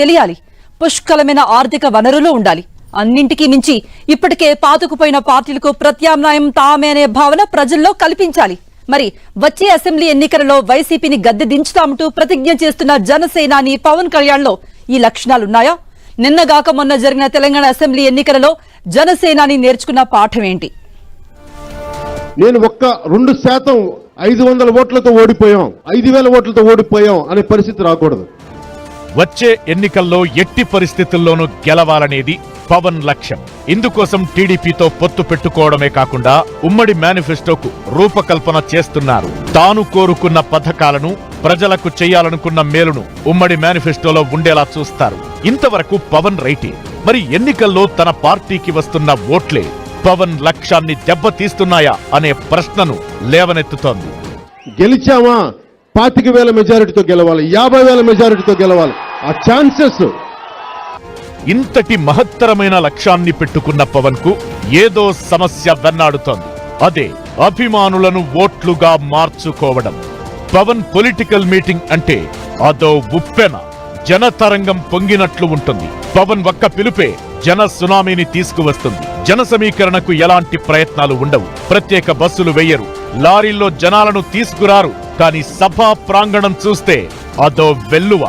తెలియాలి. పుష్కలమైన ఆర్థిక వనరులు ఉండాలి. అన్నింటికీ మించి ఇప్పటికే పాతుకుపోయిన పార్టీలకు ప్రత్యామ్నాయం తామే అనే భావన ప్రజల్లో కల్పించాలి. మరి వచ్చే అసెంబ్లీ ఎన్నికలలో వైసీపీని గద్దె దించుతామంటూ ప్రతిజ్ఞ చేస్తున్న జనసేనాని పవన్ కళ్యాణ్లో ఈ లక్షణాలున్నాయా? నిన్నగాక మొన్న జరిగిన తెలంగాణ అసెంబ్లీ ఎన్నికలలో జనసేనాని నేర్చుకున్న పాఠం ఏంటి? నేను ఒక్క రెండు శాతం ఐదు వందల ఓట్లతో ఓడిపోయాం. ఐదు వేల ఓట్లతో ఓడిపోయాం అనే పరిస్థితి రాకూడదు. వచ్చే ఎన్నికల్లో ఎట్టి పరిస్థితుల్లోనూ గెలవాలనేది పవన్ లక్ష్యం. ఇందుకోసం టీడీపీతో పొత్తు పెట్టుకోవడమే కాకుండా ఉమ్మడి మేనిఫెస్టోకు రూపకల్పన చేస్తున్నారు. తాను కోరుకున్న పథకాలను ప్రజలకు చేయాలనుకున్న మేలును ఉమ్మడి మేనిఫెస్టోలో ఉండేలా చూస్తారు. ఇంతవరకు పవన్ రైటే. మరి ఎన్నికల్లో తన పార్టీకి వస్తున్న ఓట్లే పవన్ లక్ష్యాన్ని దెబ్బతీస్తున్నాయా అనే ప్రశ్నను లేవనెత్తుతోంది. గెలిచామా? పాతిక వేల మెజారిటీతో గెలవాలి యాభై వేల మెజారిటీతో గెలవాలి. ఆ ఛాన్సెస్ ఇంతటి మహత్తరమైన లక్ష్యాన్ని పెట్టుకున్న పవన్కు ఏదో సమస్య వెన్నాడుతోంది. అదే అభిమానులను ఓట్లుగా మార్చుకోవడం. పవన్ పొలిటికల్ మీటింగ్ అంటే అదో ఉప్పెన. జనతరంగం పొంగినట్లు ఉంటుంది. పవన్ ఒక్క పిలుపే జన సునామీని తీసుకువస్తుంది. జన సమీకరణకు ఎలాంటి ప్రయత్నాలు ఉండవు. ప్రత్యేక బస్సులు వెయ్యరు లారీల్లో జనాలను తీసుకురారు. కానీ సభా ప్రాంగణం చూస్తే అదో వెల్లువ.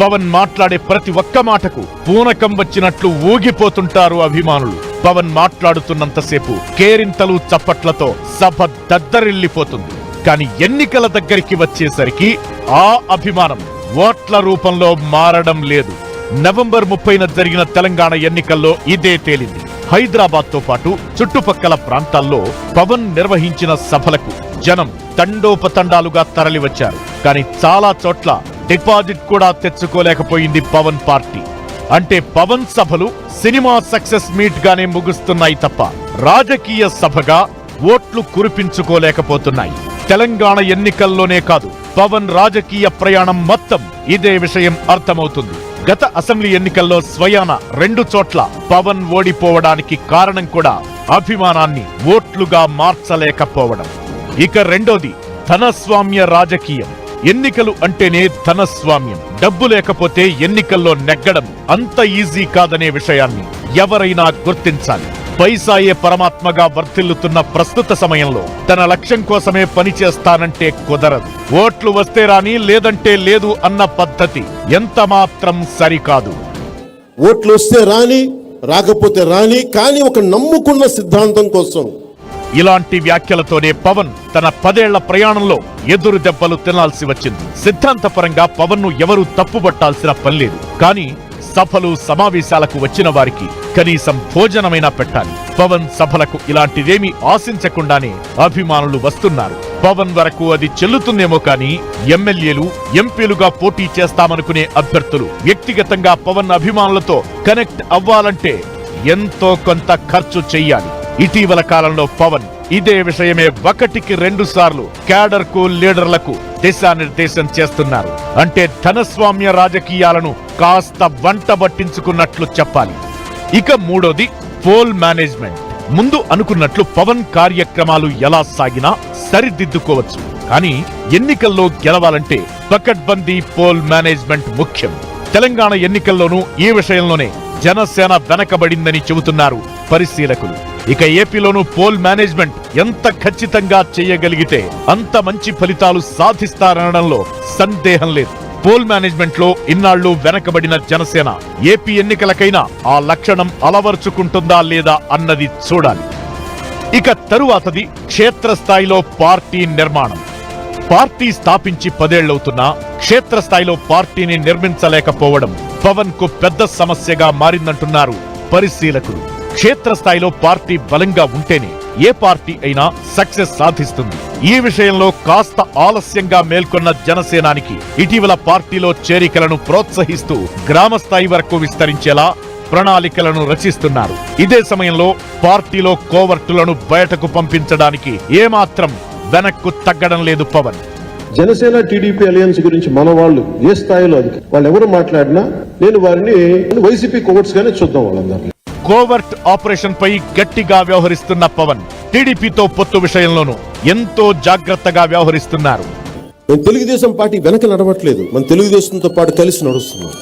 పవన్ మాట్లాడే ప్రతి ఒక్క మాటకు పూనకం వచ్చినట్లు ఊగిపోతుంటారు అభిమానులు. పవన్ మాట్లాడుతున్నంతసేపు కేరింతలు చప్పట్లతో సభ దద్దరిల్లిపోతుంది. కానీ ఎన్నికల దగ్గరికి వచ్చేసరికి ఆ అభిమానం ఓట్ల రూపంలో మారడం లేదు. నవంబర్ ముప్పైన జరిగిన తెలంగాణ ఎన్నికల్లో ఇదే తేలింది. హైదరాబాద్తో పాటు చుట్టుపక్కల ప్రాంతాల్లో పవన్ నిర్వహించిన సభలకు జనం తండోపతండాలుగా తరలివచ్చారు. కానీ చాలా చోట్ల డిపాజిట్ కూడా తెచ్చుకోలేకపోయింది పవన్ పార్టీ. అంటే పవన్ సభలు సినిమా సక్సెస్ మీట్ గానే ముగుస్తున్నాయి తప్ప రాజకీయ సభగా ఓట్లు కురిపించుకోలేకపోతున్నాయి. తెలంగాణ ఎన్నికల్లోనే కాదు పవన్ రాజకీయ ప్రయాణం మొత్తం ఇదే విషయం అర్థమవుతుంది. గత అసెంబ్లీ ఎన్నికల్లో స్వయాన రెండు చోట్ల పవన్ ఓడిపోవడానికి కారణం కూడా అభిమానాన్ని ఓట్లుగా మార్చలేకపోవడం. ఇక రెండోది ధనస్వామ్య రాజకీయం. ఎన్నికలు అంటేనే ధనస్వామ్యం. డబ్బు లేకపోతే ఎన్నికల్లో నెగ్గడం అంత ఈజీ కాదనే విషయాన్ని ఎవరైనా గుర్తించాలి. పైసాయే పరమాత్మగా వర్ధిల్లుతున్న ప్రస్తుత సమయంలో తన లక్ష్యం కోసమే పనిచేస్తానంటే కుదరదు. ఓట్లు వస్తే రాని లేదంటే లేదు అన్న పద్ధతి ఎంత మాత్రం సరికాదు. ఓట్లు వస్తే రాని రాకపోతే రాని కానీ ఒక నమ్ముకున్న సిద్ధాంతం కోసం. ఇలాంటి వ్యాఖ్యలతోనే పవన్ తన పదేళ్ళ ప్రయాణంలో ఎదురు దెబ్బలు తినాల్సి వచ్చింది. సిద్ధాంతపరంగా పవన్ను ఎవరూ తప్పుపట్టాల్సిన పనిలేదు కానీ సభలు సమావేశాలకు వచ్చిన వారికి కనీసం భోజనమైనా పెట్టాలి. పవన్ సభలకు ఇలాంటిదేమీ ఆశించకుండానే అభిమానులు వస్తున్నారు. పవన్ వరకు అది చెల్లుతుందేమో కానీ ఎమ్మెల్యేలు ఎంపీలుగా పోటీ చేస్తామనుకునే అభ్యర్థులు వ్యక్తిగతంగా పవన్ అభిమానులతో కనెక్ట్ అవ్వాలంటే ఎంతో కొంత ఖర్చు చెయ్యాలి. ఇటీవల కాలంలో పవన్ ఇదే విషయమే ఒకటికి రెండు సార్లు క్యాడర్కు లీడర్లకు దిశానిర్దేశం చేస్తున్నారు. అంటే ధనస్వామ్య రాజకీయాలను కాస్త వంట పట్టించుకున్నట్లు చెప్పాలి. ఇక మూడోది పోల్ మేనేజ్మెంట్. ముందు అనుకున్నట్లు పవన్ కార్యక్రమాలు ఎలా సాగినా సరిదిద్దుకోవచ్చు. కానీ ఎన్నికల్లో గెలవాలంటే పకడ్బందీ పోల్ మేనేజ్మెంట్ ముఖ్యం. తెలంగాణ ఎన్నికల్లోనూ ఈ విషయంలోనే జనసేన వెనకబడిందని చెబుతున్నారు పరిశీలకులు. ఇక ఏపీలోనూ పోల్ మేనేజ్మెంట్ ఎంత ఖచ్చితంగా చేయగలిగితే అంత మంచి ఫలితాలు సాధిస్తారనడంలో సందేహం లేదు. పోల్ మేనేజ్మెంట్లో ఇన్నాళ్ళు వెనకబడిన జనసేన ఏపీ ఎన్నికలకైనా ఆ లక్షణం అలవర్చుకుంటుందా లేదా అన్నది చూడాలి. ఇక తరువాతది క్షేత్రస్థాయిలో పార్టీ నిర్మాణం. పార్టీ స్థాపించి పదేళ్ళవుతున్నా క్షేత్రస్థాయిలో పార్టీని నిర్మించలేకపోవడం పవన్కు పెద్ద సమస్యగా మారిందంటున్నారు పరిశీలకులు. క్షేత్రస్థాయిలో పార్టీ బలంగా ఉంటేనే ఏ పార్టీ అయినా సక్సెస్ సాధిస్తుంది. ఈ విషయంలో కాస్త ఆలస్యంగా మేల్కొన్న జనసేనానికి ఇటీవల పార్టీలో చేరికలను ప్రోత్సహిస్తూ గ్రామ స్థాయి వరకు విస్తరించేలా ప్రణాళికలను రచిస్తున్నారు. ఇదే సమయంలో పార్టీలో కోవర్టులను బయటకు పంపించడానికి ఏమాత్రం వెనక్కు తగ్గడం లేదు పవన్. జనసేన టీడీపీ అలయన్స్ గురించి మన వాళ్ళు ఏ స్థాయిలో అది వాళ్ళు ఎవరు మాట్లాడినా నేను వారిని వైసీపీ కోవర్ట్స్ గానే చూద్దాం వాళ్ళందరినీ. కోవర్ట్ ఆపరేషన్ పై గట్టిగా వ్యవహరిస్తున్న పవన్ టీడీపీతో పొత్తు విషయంలోనూ ఎంతో జాగ్రత్తగా వ్యవహరిస్తున్నారు. మేము తెలుగుదేశం పార్టీ వెనక నడవట్లేదు. మన తెలుగుదేశంతో పాటు కలిసి నడుస్తున్నాం.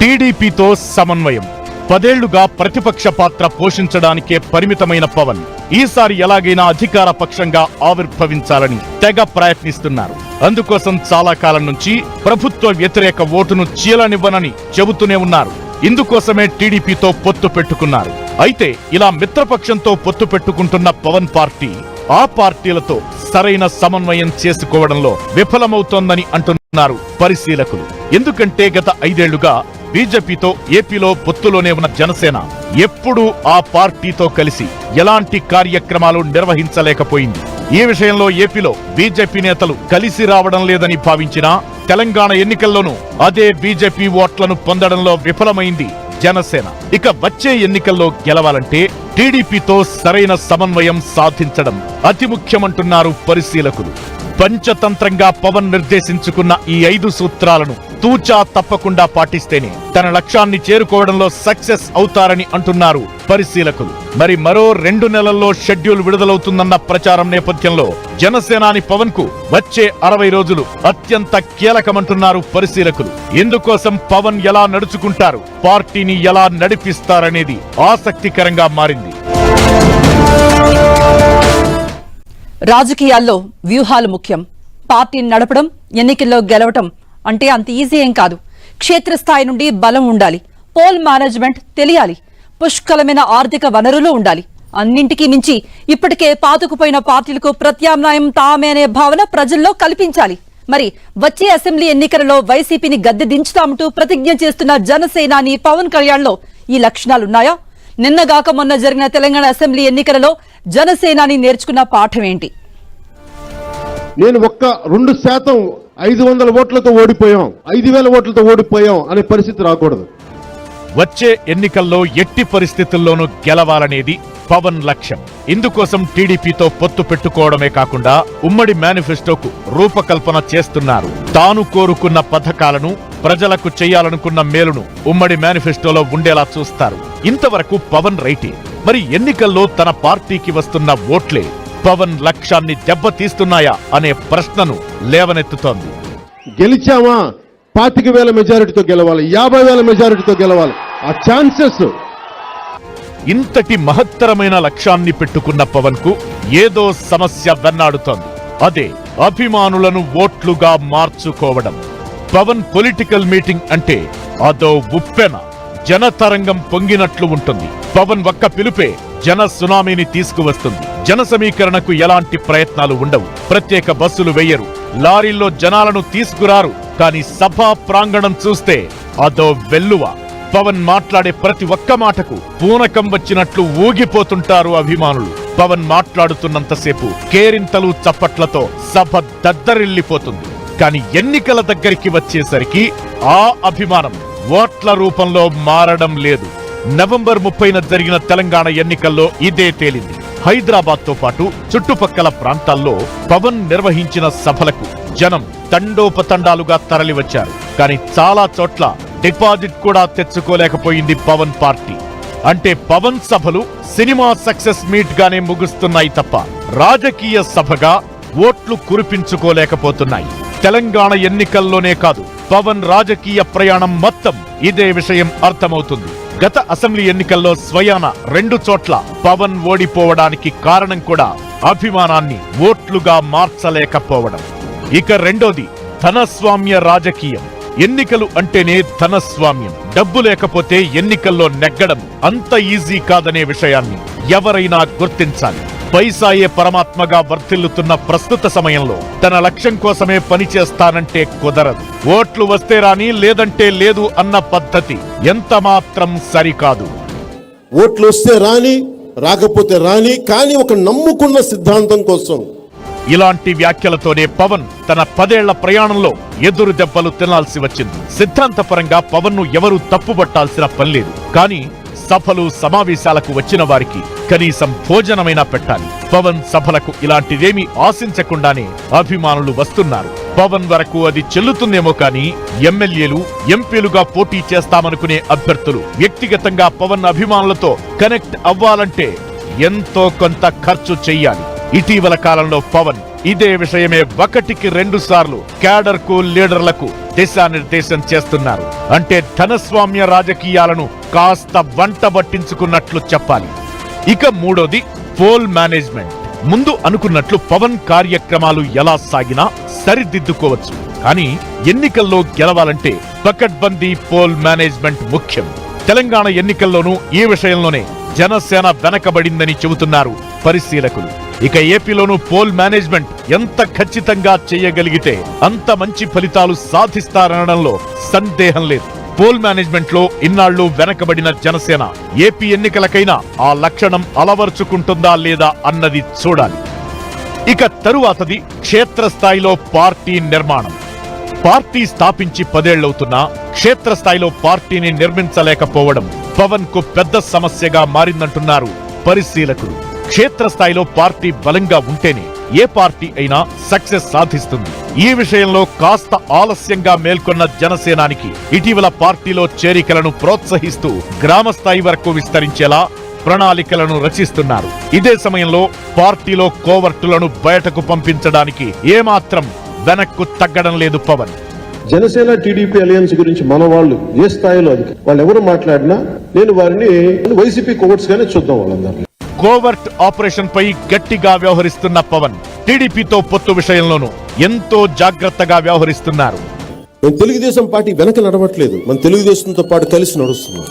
టీడీపీతో సమన్వయం. పదేళ్ళుగా ప్రతిపక్ష పాత్ర పోషించడానికే పరిమితమైన పవన్ ఈసారి ఎలాగైనా అధికార పక్షంగా ఆవిర్భవించాలని తెగ ప్రయత్నిస్తున్నారు. అందుకోసం చాలా కాలం నుంచి ప్రభుత్వ వ్యతిరేక ఓటును చీలనివ్వనని చెబుతూనే ఉన్నారు. ఇందుకోసమే టీడీపీతో పొత్తు పెట్టుకున్నారు. అయితే ఇలా మిత్రపక్షంతో పొత్తు పెట్టుకుంటున్న పవన్ పార్టీ ఆ పార్టీలతో సరైన సమన్వయం చేసుకోవడంలో విఫలమవుతోందని అంటున్నారు పరిశీలకులు. ఎందుకంటే గత ఐదేళ్ళుగా బీజేపీతో ఏపీలో పొత్తులోనే ఉన్న జనసేన ఎప్పుడూ ఆ పార్టీతో కలిసి ఎలాంటి కార్యక్రమాలు నిర్వహించలేకపోయింది. ఈ విషయంలో ఏపీలో బీజేపీ నేతలు కలిసి రావడం లేదని భావించినా తెలంగాణ ఎన్నికల్లోనూ అదే బీజేపీ ఓట్లను పొందడంలో విఫలమైంది జనసేన. ఇక వచ్చే ఎన్నికల్లో గెలవాలంటే టీడీపీతో సరైన సమన్వయం సాధించడం అతి ముఖ్యమంటున్నారు పరిశీలకులు. పంచతంత్రంగా పవన్ నిర్దేశించుకున్న ఈ ఐదు సూత్రాలను తూచా తప్పకుండా పాటిస్తేనే తన లక్ష్యాన్ని చేరుకోవడంలో సక్సెస్ అవుతారని అంటున్నారు పరిశీలకులు. మరి మరో రెండు నెలల్లో షెడ్యూల్ విడుదలవుతుందన్న ప్రచారం నేపథ్యంలో జనసేనాని పవన్కు వచ్చే అరవై రోజులు అత్యంత కీలకమంటున్నారు పరిశీలకులు. ఇందుకోసం పవన్ ఎలా నడుచుకుంటారు పార్టీని ఎలా నడిపిస్తారనేది ఆసక్తికరంగా మారింది. రాజకీయాల్లో వ్యూహాలు ముఖ్యం. పార్టీని నడపడం ఎన్నికల్లో గెలవటం అంటే అంత ఈజీ ఏం కాదు. క్షేత్రస్థాయి నుండి బలం ఉండాలి. పోల్ మేనేజ్మెంట్ తెలియాలి. పుష్కలమైన ఆర్థిక వనరులు ఉండాలి. అన్నింటికీ మించి ఇప్పటికే పాతుకుపోయిన పార్టీలకు ప్రత్యామ్నాయం తామే అనే భావన ప్రజల్లో కల్పించాలి. మరి వచ్చే అసెంబ్లీ ఎన్నికలలో వైసీపీని గద్దె దించుతామంటూ ప్రతిజ్ఞ చేస్తున్న జనసేనాని పవన్ కళ్యాణ్లో ఈ లక్షణాలున్నాయా? నిన్నగాక మొన్న జరిగిన తెలంగాణ అసెంబ్లీ ఎన్నికలలో జనసేనాని నేర్చుకున్న పాఠం ఏంటి? నేను ఒక్క రెండు శాతం ఐదు వందల ఓట్లతో ఓడిపోయాం ఐదు వేల ఓట్లతో ఓడిపోయాం అనే పరిస్థితి రాకూడదు. వచ్చే ఎన్నికల్లో ఎట్టి పరిస్థితుల్లోనూ గెలవాలనేది పవన్ లక్ష్యం. ఇందుకోసం టీడీపీతో పొత్తు పెట్టుకోవడమే కాకుండా ఉమ్మడి మేనిఫెస్టోకు రూపకల్పన చేస్తున్నారు. తాను కోరుకున్న పథకాలను ప్రజలకు చేయాలనుకున్న మేలును ఉమ్మడి మేనిఫెస్టోలో ఉండేలా చూస్తారు. ఇంతవరకు పవన్ రైటే. మరి ఎన్నికల్లో తన పార్టీకి వస్తున్న ఓట్లే పవన్ లక్ష్యాన్ని దెబ్బతీస్తున్నాయా అనే ప్రశ్నను లేవనెత్తుతోంది. గెలిచామా? పాతిక వేల మెజారిటీతో గెలవాలి యాభై వేల మెజారిటీతో గెలవాలి. ఆ ఛాన్సెస్. ఇంతటి మహత్తరమైన లక్ష్యాన్ని పెట్టుకున్న పవన్కు ఏదో సమస్య వెన్నాడుతోంది. అదే అభిమానులను ఓట్లుగా మార్చుకోవడం. పవన్ పొలిటికల్ మీటింగ్ అంటే అదో ఉప్పెన. జనతరంగం పొంగినట్లు ఉంటుంది. పవన్ ఒక్క పిలుపే జన సునామీని తీసుకువస్తుంది. జన సమీకరణకు ఎలాంటి ప్రయత్నాలు ఉండవు. ప్రత్యేక బస్సులు వెయ్యరు లారీల్లో జనాలను తీసుకురారు. కానీ సభా ప్రాంగణం చూస్తే అదో వెల్లువ. పవన్ మాట్లాడే ప్రతి ఒక్క మాటకు పూనకం వచ్చినట్లు ఊగిపోతుంటారు అభిమానులు. పవన్ మాట్లాడుతున్నంతసేపు కేరింతలు చప్పట్లతో సభ దద్దరిల్లిపోతుంది. కానీ ఎన్నికల దగ్గరికి వచ్చేసరికి ఆ అభిమానం ఓట్ల రూపంలో మారడం లేదు. నవంబర్ ముప్పైన జరిగిన తెలంగాణ ఎన్నికల్లో ఇదే తేలింది. హైదరాబాద్తో పాటు చుట్టుపక్కల ప్రాంతాల్లో పవన్ నిర్వహించిన సభలకు జనం తండోపతండాలుగా తరలివచ్చారు. కానీ చాలా చోట్ల డిపాజిట్ కూడా తెచ్చుకోలేకపోయింది పవన్ పార్టీ. అంటే పవన్ సభలు సినిమా సక్సెస్ మీట్ గానే ముగుస్తున్నాయి తప్ప రాజకీయ సభగా ఓట్లు కురిపించుకోలేకపోతున్నాయి. తెలంగాణ ఎన్నికల్లోనే కాదు పవన్ రాజకీయ ప్రయాణం మొత్తం ఇదే విషయం అర్థమవుతుంది. గత అసెంబ్లీ ఎన్నికల్లో స్వయాన రెండు చోట్ల పవన్ ఓడిపోవడానికి కారణం కూడా అభిమానాన్ని ఓట్లుగా మార్చలేకపోవడం. ఇక రెండోది ధనస్వామ్య రాజకీయం. ఎన్నికలు అంటేనే ధనస్వామ్యం. డబ్బు లేకపోతే ఎన్నికల్లో నెగ్గడం అంత ఈజీ కాదనే విషయాన్ని ఎవరైనా గుర్తించాలి. పైసాయే పరమాత్మగా వర్ధిల్లుతున్న ప్రస్తుత సమయంలో తన లక్ష్యం కోసమే పనిచేస్తానంటే కుదరదు. ఓట్లు వస్తే రాని లేదంటే లేదు అన్న పద్ధతి ఎంత మాత్రం సరికాదు. ఓట్లు వస్తే రాని రాకపోతే రాని కానీ ఒక నమ్ముకున్న సిద్ధాంతం కోసం. ఇలాంటి వ్యాఖ్యలతోనే పవన్ తన పదేళ్ళ ప్రయాణంలో ఎదురు దెబ్బలు తినాల్సి వచ్చింది. సిద్ధాంతపరంగా పవన్ను ఎవరూ తప్పుపట్టాల్సిన పనిలేదు కానీ సభలు సమావేశాలకు వచ్చిన వారికి కనీసం భోజనమైనా పెట్టాలి. పవన్ సభలకు ఇలాంటిదేమీ ఆశించకుండానే అభిమానులు వస్తున్నారు. పవన్ వరకు అది చెల్లుతుందేమో కానీ ఎమ్మెల్యేలు ఎంపీలుగా పోటీ చేస్తామనుకునే అభ్యర్థులు వ్యక్తిగతంగా పవన్ అభిమానులతో కనెక్ట్ అవ్వాలంటే ఎంతో కొంత ఖర్చు చెయ్యాలి ఇటీవల కాలంలో పవన్ ఇదే విషయమే ఒకటికి రెండు సార్లు క్యాడర్కు లీడర్లకు దిశానిర్దేశం చేస్తున్నారు. అంటే ధనస్వామ్య రాజకీయాలను కాస్త వంట పట్టించుకున్నట్లు చెప్పాలి. ఇక మూడోది పోల్ మేనేజ్మెంట్. ముందు అనుకున్నట్లు పవన్ కార్యక్రమాలు ఎలా సాగినా సరిదిద్దుకోవచ్చు. కానీ ఎన్నికల్లో గెలవాలంటే పకడ్బందీ పోల్ మేనేజ్మెంట్ ముఖ్యం. తెలంగాణ ఎన్నికల్లోనూ ఈ విషయంలోనే జనసేన వెనకబడిందని చెబుతున్నారు పరిశీలకులు. ఇక ఏపీలోనూ పోల్ మేనేజ్మెంట్ ఎంత ఖచ్చితంగా చేయగలిగితే అంత మంచి ఫలితాలు సాధిస్తారనడంలో సందేహం లేదు. పోల్ మేనేజ్మెంట్లో ఇన్నాళ్ళు వెనకబడిన జనసేన ఏపీ ఎన్నికలకైనా ఆ లక్షణం అలవర్చుకుంటుందా లేదా అన్నది చూడాలి. ఇక తరువాతది క్షేత్రస్థాయిలో పార్టీ నిర్మాణం. పార్టీ స్థాపించి పదేళ్ళవుతున్నా క్షేత్రస్థాయిలో పార్టీని నిర్మించలేకపోవడం పవన్కు పెద్ద సమస్యగా మారిందంటున్నారు పరిశీలకులు. క్షేత్రస్థాయిలో పార్టీ బలంగా ఉంటేనే ఏ పార్టీ అయినా సక్సెస్ సాధిస్తుంది. ఈ విషయంలో కాస్త ఆలస్యంగా మేల్కొన్న జనసేనానికి ఇటీవల పార్టీలో చేరికలను ప్రోత్సహిస్తూ గ్రామ స్థాయి వరకు విస్తరించేలా ప్రణాళికలను రచిస్తున్నారు. ఇదే సమయంలో పార్టీలో కోవర్టులను బయటకు పంపించడానికి ఏమాత్రం వెనక్కు తగ్గడం లేదు పవన్. జనసేన టీడీపీ అలయన్స్ గురించి మన వాళ్ళు ఏ స్థాయిలో అది వాళ్ళు ఎవరు మాట్లాడినా నేను వారిని వైసీపీ కోవర్ట్స్ గానే చూద్దాం వాళ్ళందరినీ. కోవర్ట్ ఆపరేషన్ పై గట్టిగా వ్యవహరిస్తున్న పవన్ టీడీపీతో పొత్తు విషయంలోనూ ఎంతో జాగ్రత్తగా వ్యవహరిస్తున్నారు. మేము తెలుగుదేశం పార్టీ వెనక నడవట్లేదు. మన తెలుగుదేశంతో పాటు కలిసి నడుస్తున్నాం.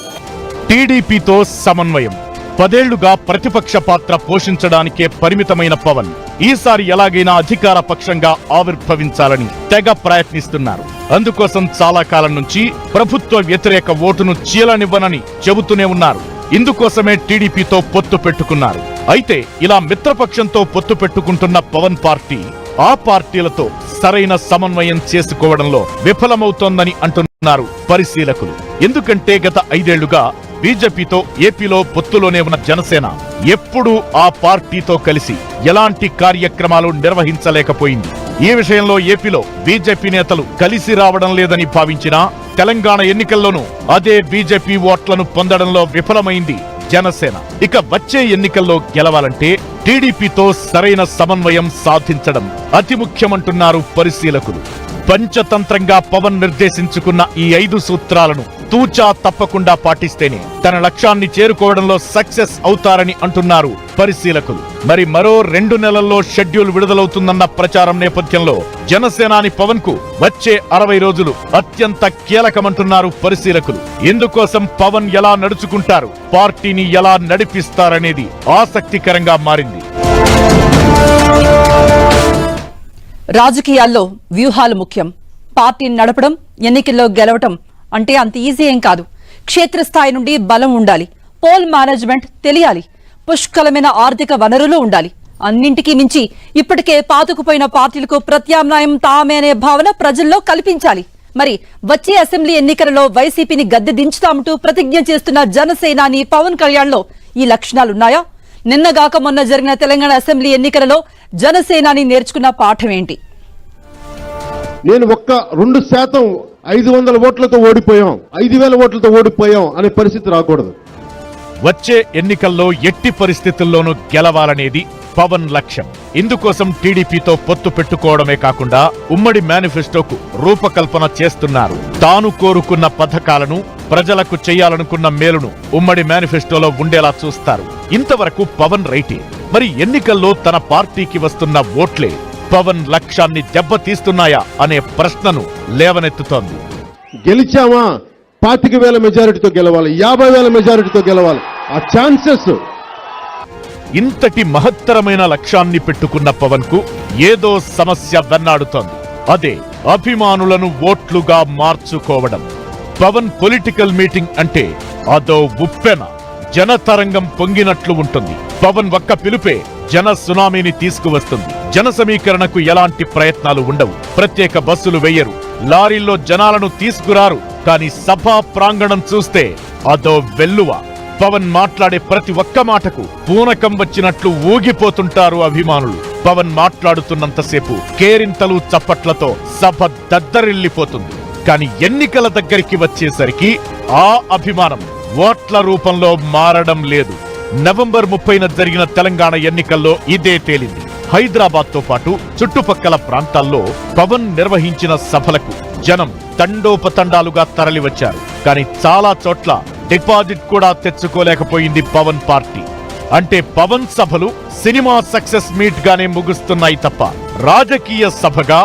టీడీపీతో సమన్వయం. పదేళ్ళుగా ప్రతిపక్ష పాత్ర పోషించడానికే పరిమితమైన పవన్ ఈసారి ఎలాగైనా అధికార పక్షంగా ఆవిర్భవించాలని తెగ ప్రయత్నిస్తున్నారు. అందుకోసం చాలా కాలం నుంచి ప్రభుత్వ వ్యతిరేక ఓటును చీలనివ్వనని చెబుతూనే ఉన్నారు. ఇందుకోసమే టీడీపీతో పొత్తు పెట్టుకున్నారు. అయితే ఇలా మిత్రపక్షంతో పొత్తు పెట్టుకుంటున్న పవన్ పార్టీ ఆ పార్టీలతో సరైన సమన్వయం చేసుకోవడంలో విఫలమవుతోందని అంటున్నారు పరిశీలకులు. ఎందుకంటే గత ఐదేళ్ళుగా బీజేపీతో ఏపీలో పొత్తులోనే ఉన్న జనసేన ఎప్పుడూ ఆ పార్టీతో కలిసి ఎలాంటి కార్యక్రమాలు నిర్వహించలేకపోయింది. ఈ విషయంలో ఏపీలో బీజేపీ నేతలు కలిసి రావడం లేదని భావించినా తెలంగాణ ఎన్నికల్లోనూ అదే బీజేపీ ఓట్లను పొందడంలో విఫలమైంది జనసేన. ఇక వచ్చే ఎన్నికల్లో గెలవాలంటే టీడీపీతో సరైన సమన్వయం సాధించడం అతి ముఖ్యమంటున్నారు పరిశీలకులు. పంచతంత్రంగా పవన్ నిర్దేశించుకున్న ఈ ఐదు సూత్రాలను తూచా తప్పకుండా పాటిస్తేనే తన లక్ష్యాన్ని చేరుకోవడంలో సక్సెస్ అవుతారని అంటున్నారు పరిశీలకులు. మరి మరో రెండు నెలల్లో షెడ్యూల్ విడుదలవుతుందన్న ప్రచారం నేపథ్యంలో జనసేనాని పవన్కు వచ్చే అరవై రోజులు అత్యంత కీలకమంటున్నారు పరిశీలకులు. ఇందుకోసం పవన్ ఎలా నడుచుకుంటారు పార్టీని ఎలా నడిపిస్తారనేది ఆసక్తికరంగా మారింది. రాజకీయాల్లో వ్యూహాలు ముఖ్యం. పార్టీని నడపడం ఎన్నికల్లో గెలవటం అంటే అంత ఈజీ ఏం కాదు. క్షేత్రస్థాయి నుండి బలం ఉండాలి. పోల్ మేనేజ్మెంట్ తెలియాలి. పుష్కలమైన ఆర్థిక వనరులు ఉండాలి. అన్నింటికీ మించి ఇప్పటికే పాతుకుపోయిన పార్టీలకు ప్రత్యామ్నాయం తామేనే భావన ప్రజల్లో కల్పించాలి. మరి వచ్చే అసెంబ్లీ ఎన్నికలలో వైసీపీని గద్దె దించుతామంటూ ప్రతిజ్ఞ చేస్తున్న జనసేనాని పవన్ కళ్యాణ్లో ఈ లక్షణాలున్నాయా? నిన్నగాక మొన్న జరిగిన తెలంగాణ అసెంబ్లీ ఎన్నికలలో జనసేనాని నేర్చుకున్న పాఠం ఏంటి? నేను ఒక్క రెండు శాతం ఐదు వందల ఓట్లతో ఓడిపోయాం. ఐదు వేల ఓట్లతో ఓడిపోయాం అనే పరిస్థితి రాకూడదు. వచ్చే ఎన్నికల్లో ఎట్టి పరిస్థితుల్లోనూ గెలవాలనేది పవన్ లక్ష్యం. ఇందుకోసం టీడీపీతో పొత్తు పెట్టుకోవడమే కాకుండా ఉమ్మడి మేనిఫెస్టోకు రూపకల్పన చేస్తున్నారు. తాను కోరుకున్న పథకాలను ప్రజలకు చేయాలనుకున్న మేలును ఉమ్మడి మేనిఫెస్టోలో ఉండేలా చూస్తారు. ఇంతవరకు పవన్ రైటే. మరి ఎన్నికల్లో తన పార్టీకి వస్తున్న ఓట్లే పవన్ లక్ష్యాన్ని దెబ్బతీస్తున్నాయా అనే ప్రశ్నను లేవనెత్తుతోంది. గెలిచామా? పాతిక వేల మెజారిటీతో గెలవాలి. యాభై వేల మెజారిటీతో గెలవాలి. ఆ ఛాన్సెస్! ఇంతటి మహత్తరమైన లక్ష్యాన్ని పెట్టుకున్న పవన్కు ఏదో సమస్య వెన్నాడుతోంది. అదే అభిమానులను ఓట్లుగా మార్చుకోవడం. పవన్ పొలిటికల్ మీటింగ్ అంటే అదో ఉప్పెన. జనతరంగం పొంగినట్లు ఉంటుంది. పవన్ ఒక్క పిలుపే జన సునామీని తీసుకువస్తుంది. జన సమీకరణకు ఎలాంటి ప్రయత్నాలు ఉండవు. ప్రత్యేక బస్సులు వెయ్యరు లారీల్లో జనాలను తీసుకురారు. కానీ సభా ప్రాంగణం చూస్తే అదో వెల్లువ. పవన్ మాట్లాడే ప్రతి ఒక్క మాటకు పూనకం వచ్చినట్లు ఊగిపోతుంటారు అభిమానులు. పవన్ మాట్లాడుతున్నంతసేపు కేరింతలు చప్పట్లతో సభ దద్దరిల్లిపోతుంది. కానీ ఎన్నికల దగ్గరికి వచ్చేసరికి ఆ అభిమానం ఓట్ల రూపంలో మారడం లేదు. నవంబర్ ముప్పైన జరిగిన తెలంగాణ ఎన్నికల్లో ఇదే తేలింది. హైదరాబాద్తో పాటు చుట్టుపక్కల ప్రాంతాల్లో పవన్ నిర్వహించిన సభలకు జనం తండోపతండాలుగా తరలివచ్చారు. కానీ చాలా చోట్ల డిపాజిట్ కూడా తెచ్చుకోలేకపోయింది పవన్ పార్టీ. అంటే పవన్ సభలు సినిమా సక్సెస్ మీట్ గానే ముగుస్తున్నాయి తప్ప రాజకీయ సభగా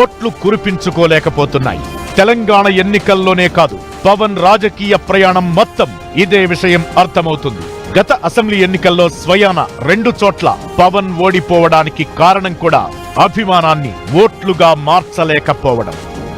ఓట్లు కురిపించుకోలేకపోతున్నాయి. తెలంగాణ ఎన్నికల్లోనే కాదు పవన్ రాజకీయ ప్రయాణం మొత్తం ఇదే విషయం అర్థమవుతుంది. గత అసెంబ్లీ ఎన్నికల్లో స్వయాన రెండు చోట్ల పవన్ ఓడిపోవడానికి కారణం కూడా అభిమానాన్ని ఓట్లుగా మార్చలేకపోవడం.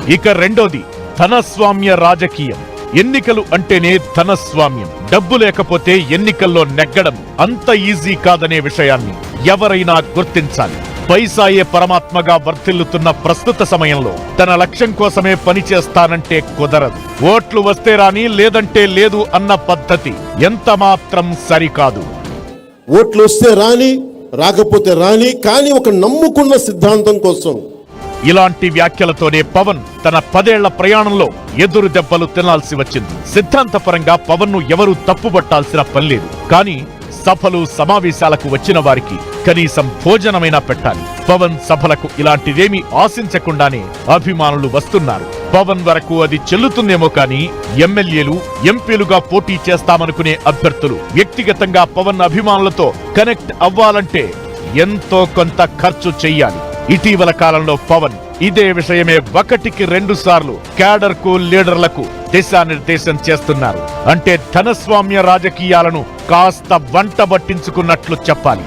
ఇక రెండోది ధనస్వామ్య రాజకీయం. ఎన్నికలు అంటేనే ధనస్వామ్యం. డబ్బు లేకపోతే ఎన్నికల్లో నెగ్గడం అంత ఈజీ కాదనే విషయాన్ని ఎవరైనా గుర్తించాలి. పైసాయే పరమాత్మగా వర్ధిల్లుతున్న ప్రస్తుత సమయంలో తన లక్ష్యం కోసమే పనిచేస్తానంటే కుదరదు. ఓట్లు వస్తే రాని లేదంటే లేదు అన్న పద్ధతి ఎంత మాత్రం సరికాదు. ఓట్లు వస్తే రాని రాకపోతే రాని కానీ ఒక నమ్ముకున్న సిద్ధాంతం కోసం. ఇలాంటి వ్యాఖ్యలతోనే పవన్ తన పదేళ్ళ ప్రయాణంలో ఎదురు దెబ్బలు తినాల్సి వచ్చింది. సిద్ధాంతపరంగా పవన్ను ఎవరూ తప్పుపట్టాల్సిన పని లేదు. కానీ సభలు సమావేశాలకు వచ్చిన వారికి కనీసం భోజనమైనా పెట్టాలి. పవన్ సభలకు ఇలాంటిదేమీ ఆశించకుండానే అభిమానులు వస్తున్నారు. పవన్ వరకు అది చెల్లుతుందేమో కానీ ఎమ్మెల్యేలు ఎంపీలుగా పోటీ చేస్తామనుకునే అభ్యర్థులు వ్యక్తిగతంగా పవన్ అభిమానులతో కనెక్ట్ అవ్వాలంటే ఎంతో కొంత ఖర్చు చెయ్యాలి. ఇటీవల కాలంలో పవన్ ఇదే విషయమే ఒకటికి రెండు సార్లు క్యాడర్కు లీడర్లకు దిశానిర్దేశం చేస్తున్నారు. అంటే ధనస్వామ్య రాజకీయాలను కాస్త వంట పట్టించుకున్నట్లు చెప్పాలి.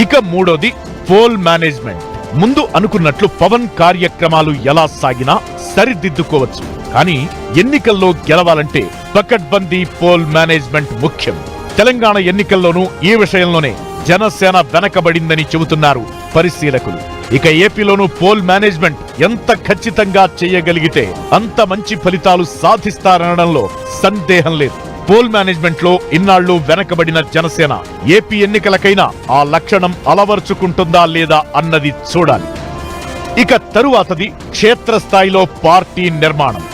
ఇక మూడోది పోల్ మేనేజ్మెంట్. ముందు అనుకున్నట్లు పవన్ కార్యక్రమాలు ఎలా సాగినా సరిదిద్దుకోవచ్చు. కానీ ఎన్నికల్లో గెలవాలంటే పకడ్బందీ పోల్ మేనేజ్మెంట్ ముఖ్యం. తెలంగాణ ఎన్నికల్లోనూ ఈ విషయంలోనే జనసేన వెనకబడిందని చెబుతున్నారు పరిశీలకులు. ఇక ఏపీలోనూ పోల్ మేనేజ్మెంట్ ఎంత ఖచ్చితంగా చేయగలిగితే అంత మంచి ఫలితాలు సాధిస్తారనడంలో సందేహం లేదు. పోల్ మేనేజ్మెంట్లో ఇన్నాళ్ళు వెనకబడిన జనసేన ఏపీ ఎన్నికలకైనా ఆ లక్షణం అలవర్చుకుంటుందా లేదా అన్నది చూడాలి. ఇక తరువాతది క్షేత్రస్థాయిలో పార్టీ నిర్మాణం.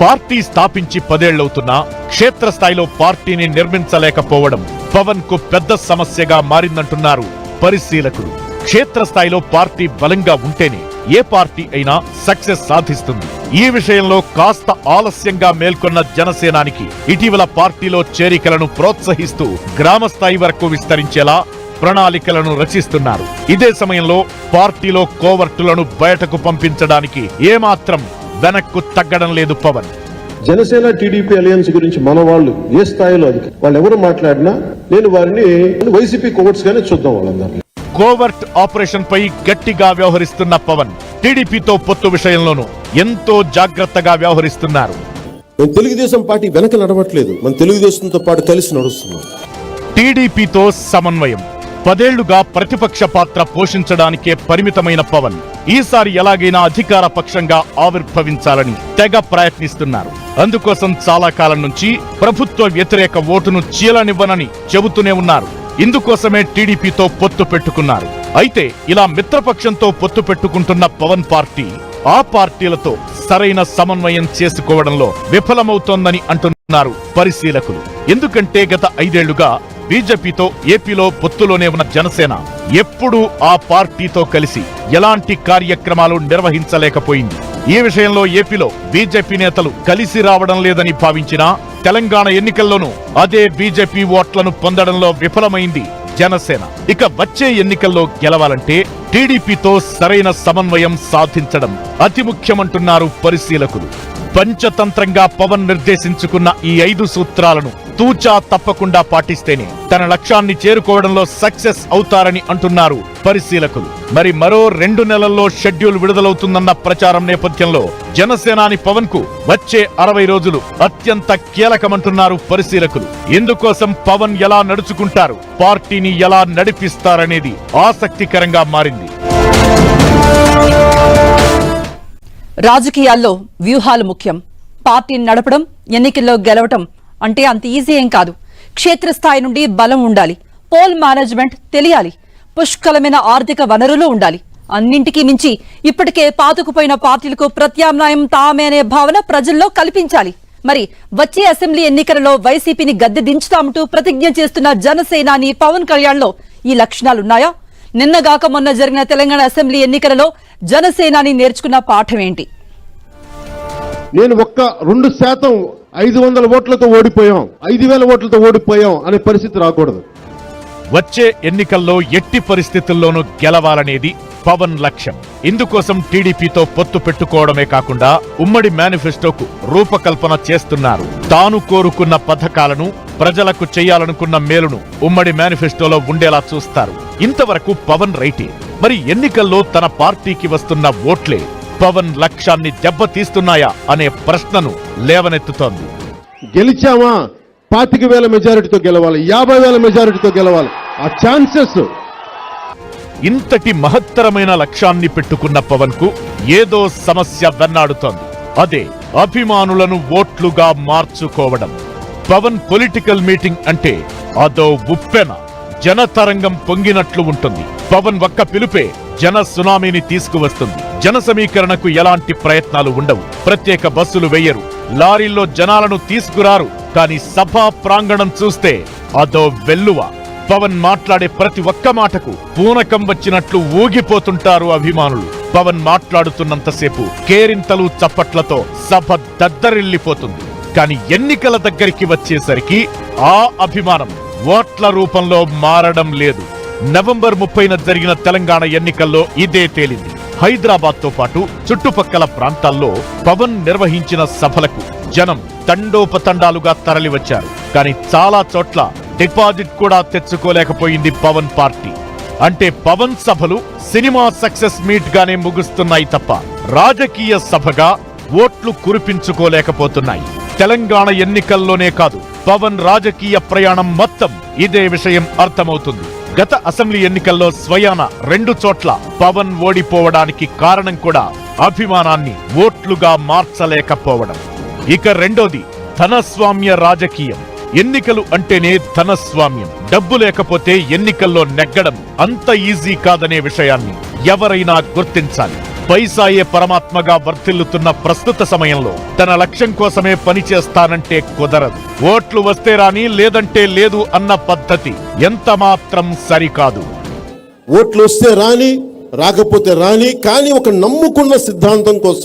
పార్టీ స్థాపించి పదేళ్ళవుతున్నా క్షేత్రస్థాయిలో పార్టీని నిర్మించలేకపోవడం పవన్కు పెద్ద సమస్యగా మారిందంటున్నారు పరిశీలకులు. క్షేత్రస్థాయిలో పార్టీ బలంగా ఉంటేనే ఏ పార్టీ అయినా సక్సెస్ సాధిస్తుంది. ఈ విషయంలో కాస్త ఆలస్యంగా మేల్కొన్న జనసేనానికి ఇటీవల పార్టీలో చేరికలను ప్రోత్సహిస్తూ గ్రామ స్థాయి వరకు విస్తరించేలా ప్రణాళికలను రచిస్తున్నారు. ఇదే సమయంలో పార్టీలో కోవర్టులను బయటకు పంపించడానికి ఏమాత్రం వెనక్కు తగ్గడం లేదు పవన్. జనసేన టీడీపీ అలయన్స్ గురించి మన వాళ్ళు ఏ స్థాయిలో అది వాళ్ళు ఎవరు మాట్లాడినా నేను వారిని వైసీపీ కోవర్ట్స్ గానే చూద్దాం వాళ్ళందరినీ. కోవర్ట్ ఆపరేషన్ పై గట్టిగా వ్యవహరిస్తున్న పవన్ టీడీపీతో పొత్తు విషయంలోనూ ఎంతో జాగ్రత్తగా వ్యవహరిస్తున్నారు. మేము తెలుగుదేశం పార్టీ వెనక నడవట్లేదు. మన తెలుగుదేశంతో పాటు కలిసి నడుస్తున్నాం. టీడీపీతో సమన్వయం. పదేళ్ళుగా ప్రతిపక్ష పాత్ర పోషించడానికే పరిమితమైన పవన్ ఈసారి ఎలాగైనా అధికార పక్షంగా ఆవిర్భవించాలని తెగ ప్రయత్నిస్తున్నారు. అందుకోసం చాలా కాలం నుంచి ప్రభుత్వ వ్యతిరేక ఓటును చీలనివ్వనని చెబుతూనే ఉన్నారు. ఇందుకోసమే టీడీపీతో పొత్తు పెట్టుకున్నారు. అయితే ఇలా మిత్రపక్షంతో పొత్తు పెట్టుకుంటున్న పవన్ పార్టీ ఆ పార్టీలతో సరైన సమన్వయం చేసుకోవడంలో విఫలమవుతోందని అంటున్నారు పరిశీలకులు. ఎందుకంటే గత ఐదేళ్ళుగా బీజేపీతో ఏపీలో పొత్తులోనే ఉన్న జనసేన ఎప్పుడూ ఆ పార్టీతో కలిసి ఎలాంటి కార్యక్రమాలు నిర్వహించలేకపోయింది. ఈ విషయంలో ఏపీలో బీజేపీ నేతలు కలిసి రావడం లేదని భావించినా తెలంగాణ ఎన్నికల్లోనూ అదే బీజేపీ ఓట్లను పొందడంలో విఫలమైంది జనసేన. ఇక వచ్చే ఎన్నికల్లో గెలవాలంటే టీడీపీతో సరైన సమన్వయం సాధించడం అతి ముఖ్యమంటున్నారు పరిశీలకులు. పంచతంత్రంగా పవన్ నిర్దేశించుకున్న ఈ ఐదు సూత్రాలను తూచా తప్పకుండా పాటిస్తేనే తన లక్ష్యాన్ని చేరుకోవడంలో సక్సెస్ అవుతారని అంటున్నారు పరిశీలకులు. మరి మరో రెండు నెలల్లో షెడ్యూల్ విడుదలవుతుందన్న ప్రచారం నేపథ్యంలో జనసేనాని పవన్కు వచ్చే అరవై రోజులు అత్యంత కీలకమంటున్నారు పరిశీలకులు. ఇందుకోసం పవన్ ఎలా నడుచుకుంటారు పార్టీని ఎలా నడిపిస్తారనేది ఆసక్తికరంగా మారింది. రాజకీయాల్లో వ్యూహాలు ముఖ్యం. పార్టీని నడపడం ఎన్నికల్లో గెలవటం అంటే అంత ఈజీ ఏం కాదు. క్షేత్రస్థాయి నుండి బలం ఉండాలి. పోల్ మేనేజ్మెంట్ తెలియాలి. పుష్కలమైన ఆర్థిక వనరులు ఉండాలి. అన్నింటికీ మించి ఇప్పటికే పాతుకుపోయిన పార్టీలకు ప్రత్యామ్నాయం తామే అనే భావన ప్రజల్లో కల్పించాలి. మరి వచ్చే అసెంబ్లీ ఎన్నికలలో వైసీపీని గద్దె దించుతామంటూ ప్రతిజ్ఞ చేస్తున్న జనసేనాని పవన్ కళ్యాణ్లో ఈ లక్షణాలున్నాయా? నిన్నగాక మొన్న జరిగిన తెలంగాణ అసెంబ్లీ ఎన్నికలలో జనసేనాని నేర్చుకున్న పాఠం ఏంటి? నేను ఒక్క రెండు శాతం ఐదు వందల ఓట్లతో ఓడిపోయాం ఐదు వేల ఓట్లతో ఓడిపోయాం అనే పరిస్థితి రాకూడదు. వచ్చే ఎన్నికల్లో ఎట్టి పరిస్థితుల్లోనూ గెలవాలనేది పవన్ లక్ష్యం. ఇందుకోసం టీడీపీతో పొత్తు పెట్టుకోవడమే కాకుండా ఉమ్మడి మేనిఫెస్టోకు రూపకల్పన చేస్తున్నారు. తాను కోరుకున్న పథకాలను ప్రజలకు చేయాలనుకున్న మేలును ఉమ్మడి మేనిఫెస్టోలో ఉండేలా చూస్తారు. ఇంతవరకు పవన్ రైటే. మరి ఎన్నికల్లో తన పార్టీకి వస్తున్న ఓట్లే పవన్ లక్ష్యాన్ని దెబ్బతీస్తున్నాయా అనే ప్రశ్నను లేవనెత్తుతోంది. గెలిచామా? పాతిక వేల మెజారిటీతో గెలవాలి యాభై వేల మెజారిటీతో గెలవాలి. ఆ ఛాన్సెస్. ఇంతటి మహత్తరమైన లక్ష్యాన్ని పెట్టుకున్న పవన్కు ఏదో సమస్య వెన్నాడుతోంది. అదే అభిమానులను ఓట్లుగా మార్చుకోవడం. పవన్ పొలిటికల్ మీటింగ్ అంటే అదో ఉప్పెన. జనతరంగం పొంగినట్లు ఉంటుంది. పవన్ ఒక్క పిలుపే జన సునామీని తీసుకువస్తుంది. జన సమీకరణకు ఎలాంటి ప్రయత్నాలు ఉండవు. ప్రత్యేక బస్సులు వెయ్యరు లారీల్లో జనాలను తీసుకురారు. కానీ సభా ప్రాంగణం చూస్తే అదో వెల్లువ. పవన్ మాట్లాడే ప్రతి ఒక్క మాటకు పూనకం వచ్చినట్లు ఊగిపోతుంటారు అభిమానులు. పవన్ మాట్లాడుతున్నంతసేపు కేరింతలు చప్పట్లతో సభ దద్దరిల్లిపోతుంది. కానీ ఎన్నికల దగ్గరికి వచ్చేసరికి ఆ అభిమానం ఓట్ల రూపంలో మారడం లేదు. నవంబర్ ముప్పైన జరిగిన తెలంగాణ ఎన్నికల్లో ఇదే తేలింది. హైదరాబాద్తో పాటు చుట్టుపక్కల ప్రాంతాల్లో పవన్ నిర్వహించిన సభలకు జనం తండోపతండాలుగా తరలివచ్చారు. కానీ చాలా చోట్ల డిపాజిట్ కూడా తెచ్చుకోలేకపోయింది పవన్ పార్టీ. అంటే పవన్ సభలు సినిమా సక్సెస్ మీట్ గానే ముగుస్తున్నాయి తప్ప రాజకీయ సభగా ఓట్లు కురిపించుకోలేకపోతున్నాయి. తెలంగాణ ఎన్నికల్లోనే కాదు పవన్ రాజకీయ ప్రయాణం మొత్తం ఇదే విషయం అర్థమవుతుంది. గత అసెంబ్లీ ఎన్నికల్లో స్వయాన రెండు చోట్ల పవన్ ఓడిపోవడానికి కారణం కూడా అభిమానాన్ని ఓట్లుగా మార్చలేకపోవడం. ఇక రెండోది ధనస్వామ్య రాజకీయం. ఎన్నికలు అంటేనే ధనస్వామ్యం. డబ్బు లేకపోతే ఎన్నికల్లో నెగ్గడం అంత ఈజీ కాదనే విషయాన్ని ఎవరైనా గుర్తించాలి. పైసాయే పరమాత్మగా వర్ధిల్లుతున్న ప్రస్తుత సమయంలో తన లక్ష్యం కోసమే పనిచేస్తానంటే కుదరదు. ఓట్లు వస్తే రాని లేదంటే లేదు అన్న పద్ధతి ఎంత మాత్రం సరికాదు. ఓట్లు వస్తే రాని రాకపోతే రాని కానీ ఒక నమ్ముకున్న సిద్ధాంతం కోసం